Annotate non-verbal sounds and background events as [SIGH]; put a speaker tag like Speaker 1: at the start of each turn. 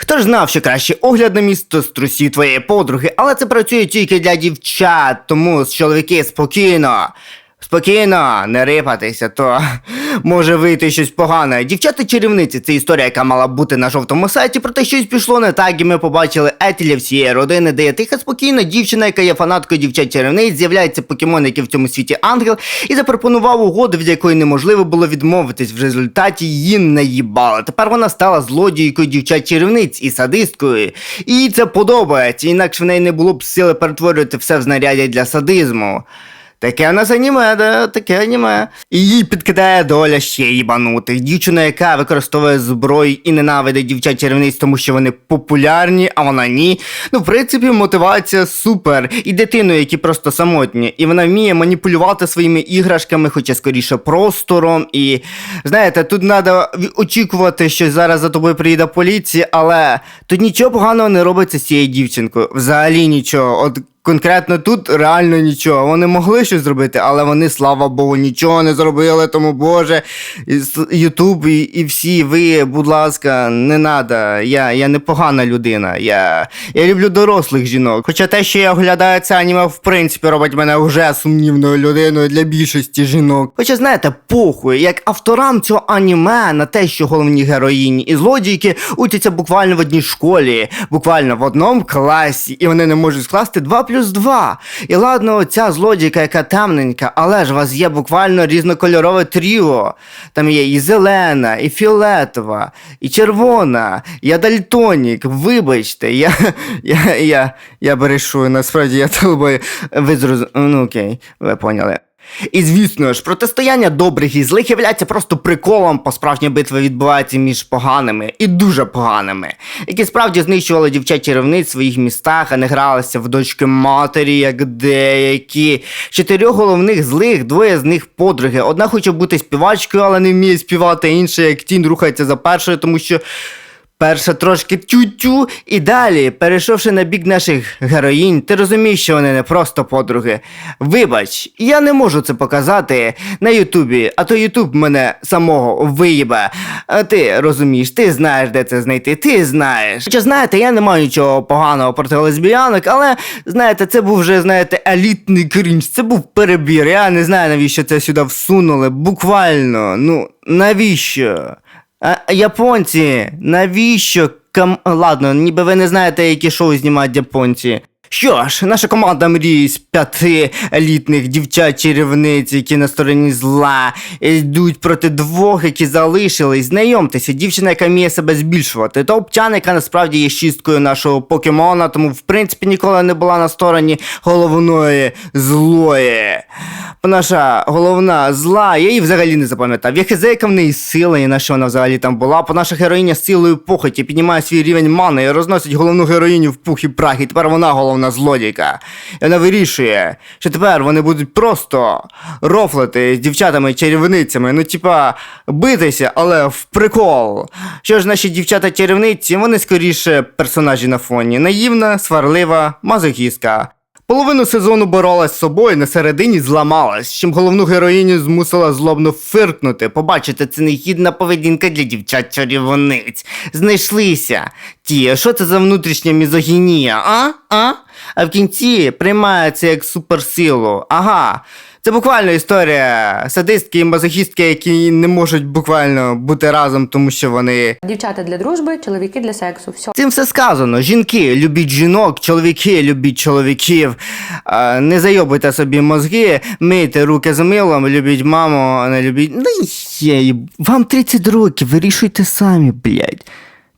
Speaker 1: Хто ж знав, що краще огляд на місто з трусів твоєї подруги, але це працює тільки для дівчат, тому чоловіки спокійно. Спокійно, не рипатися, то може вийти щось погане. Дівчата чарівниці це історія, яка мала бути на жовтому сайті, проте щось пішло не так, і ми побачили Етіля всієї родини, де є тиха спокійна дівчина, яка є фанаткою дівчат чарівниць, з'являється покемон, який в цьому світі ангел, і запропонував угоду, від якої неможливо було відмовитись. В результаті її наїбали. Тепер вона стала злодійкою дівчат чарівниць і садисткою. І це подобається, інакше в неї не було б сили перетворювати все в знаряддя для садизму. Таке в нас аніме, да, таке аніме. І їй підкидає доля ще їбанутих. Дівчина, яка використовує зброю і ненавидить дівчат чарівниць, тому що вони популярні, а вона ні. Ну, в принципі, мотивація супер. І дитину, які просто самотні. І вона вміє маніпулювати своїми іграшками, хоча скоріше простором. І знаєте, тут треба очікувати, що зараз за тобою приїде поліція, але тут нічого поганого не робиться з цією дівчинкою. Взагалі нічого. От Конкретно тут реально нічого. Вони могли щось зробити, але вони, слава Богу, нічого не зробили. Тому Боже, Ютуб і, і всі ви, будь ласка, не надо. Я, я не погана людина. Я, я люблю дорослих жінок. Хоча те, що я оглядаю це аніме, в принципі, робить мене вже сумнівною людиною для більшості жінок. Хоча знаєте, похуй, як авторам цього аніме на те, що головні героїні і злодійки учаться буквально в одній школі, буквально в одному класі, і вони не можуть скласти 2 плюс 2. І ладно, ця злодійка, яка темненька, але ж у вас є буквально різнокольорове тріо. Там є і зелена, і фіолетова, і червона, я дальтонік. Вибачте, я, я, я, я берешую, насправді я [LAUGHS] толбою. Ви зрозуміли, Ну окей, ви поняли. І звісно ж, протистояння добрих і злих являється просто приколом, по справжня битва відбувається між поганими і дуже поганими, які справді знищували дівчат чарівниць в своїх містах, а не гралися в дочки матері, як деякі. Чотирьох головних злих, двоє з них подруги. Одна хоче бути співачкою, але не вміє співати, інша як тінь рухається за першою, тому що. Перша трошки тю-тю, і далі, перейшовши на бік наших героїнь, ти розумієш, що вони не просто подруги. Вибач, я не можу це показати на Ютубі, а то Ютуб мене самого виїбе. А ти розумієш, ти знаєш, де це знайти, ти знаєш. Хоча знаєте, я не маю нічого поганого проти лесбіянок, але знаєте, це був вже, знаєте, елітний крінж, це був перебір. Я не знаю, навіщо це сюди всунули. Буквально, ну навіщо? А, японці, навіщо? Кам... Ладно, ніби ви не знаєте, які шоу знімають японці. Що ж, наша команда мріє з п'яти елітних дівчат-чарівниць, які на стороні зла, йдуть проти двох, які залишились. Знайомтеся, дівчина, яка вміє себе збільшувати. Топ-чан, яка насправді є шісткою нашого покемона, тому в принципі ніколи не була на стороні головної злої. Наша головна зла, я її взагалі не запам'ятав. Я хз, яка в неї сила, і на що вона взагалі там була. По наша героїня з силою похоті піднімає свій рівень мани і розносить головну героїню в пух і прах. І тепер вона головна злодійка. І вона вирішує, що тепер вони будуть просто рофлити з дівчатами-чарівницями. Ну, типа, битися, але в прикол. Що ж, наші дівчата-чарівниці, вони скоріше персонажі на фоні. Наївна, сварлива, мазохістка. Половину сезону боролась з собою, на середині зламалась, чим головну героїню змусила злобно фиркнути. Побачите, це негідна поведінка для дівчат чарівниць. Знайшлися. Ті, що це за внутрішня мізогінія, а? А? А в кінці приймає це як суперсилу. Ага. Це буквально історія садистки і мазохістки, які не можуть буквально бути разом, тому що вони
Speaker 2: Дівчата для дружби, чоловіки для сексу. Все.
Speaker 1: Цим все сказано. Жінки любіть жінок, чоловіки любіть чоловіків. Не зайобуйте собі мозги, мийте руки з милом, любіть маму, а не любіть. Ну є, вам 30 років, вирішуйте самі, блядь.